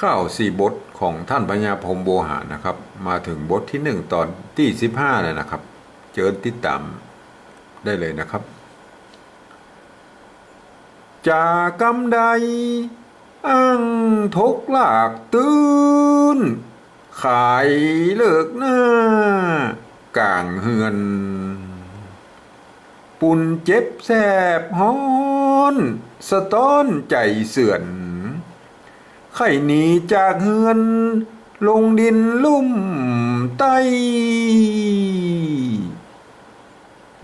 ข้าวสี่บทของท่านปัญญาพรมโวหานะครับ มาถึงบทที่หนึ่งตอนที่สิบห้าแล้วนะครับ เจิญติดตามได้เลยนะครับ จากกำใดอังทกลากตื้น ขายเลิกหน้ากลางเฮือน ปุ่นเจ็บแสบฮ้อน สะต้อนใจเสื่อน ไข่หนีจากเฮือน ลงดินลุ่มไต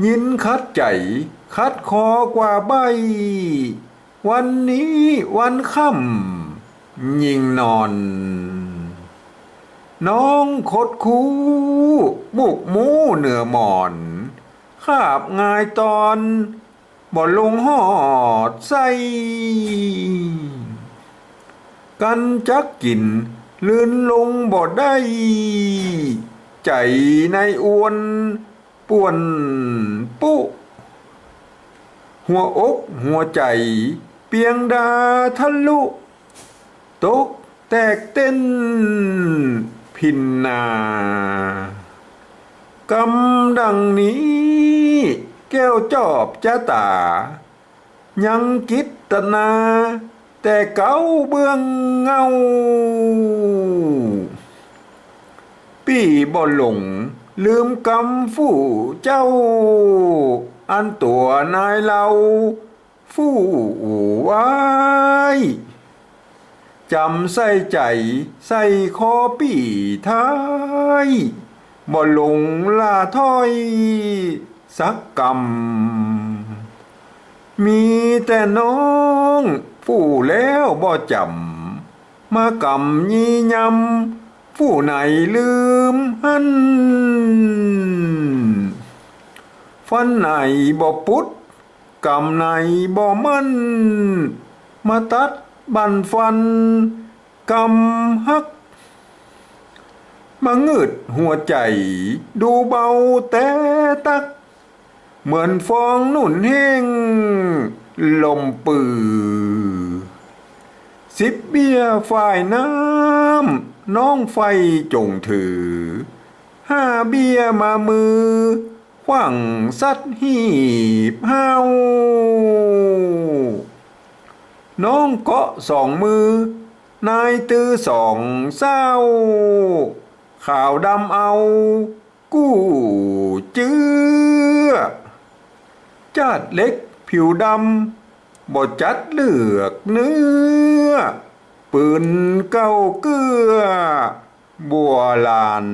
ยินคัดใจ คัดคอกว่าใบ วันนี้วันค่ำยิงนอน น้องคดคูบุกมูเหนือหมอนคาบงายตอนบ่ลงหอดใส กันจักกิน ลื่นลงบ่ได้ ใจในอวนป่วนปุหัวอกหัวใจ เปียงดาทะลุตกแตกเต้น พินนากำดังนี้ แก้วจอบจ้าตา ยังกิตนา แต่เก่าเบื้องเงา ปี่บ่หลง ลืมกำผู้เจ้า อันตัวนายเราผู้ไว้จำใส่ใจใส่คอปีท้ายบ่หลงลาถ้อย สักกรรม มีแต่น้อง ผู้แล้วบ่จำมากำยียำผู้ไหนลืมหันฟันไหนบ่ปุดกำไหนบ่มัน มาตัดบันฟันกำฮักมาเงืดหัวใจ ดูเบาแต่ตัก เหมือนฟองหนุนเฮงลมปือ สิบเบียฝ่ายน้ำน้องไฟจงถือ ห้าเบียมามือขว้างสัดหีบเฮาน้องเกาะสองมือ นายตือสองเศร้าข่าวดำเอา กู้เจือจาดเล็กผิวดำ บ่จัดเลือกเนื้อ ปืนเก้าเกลือ บัวลาน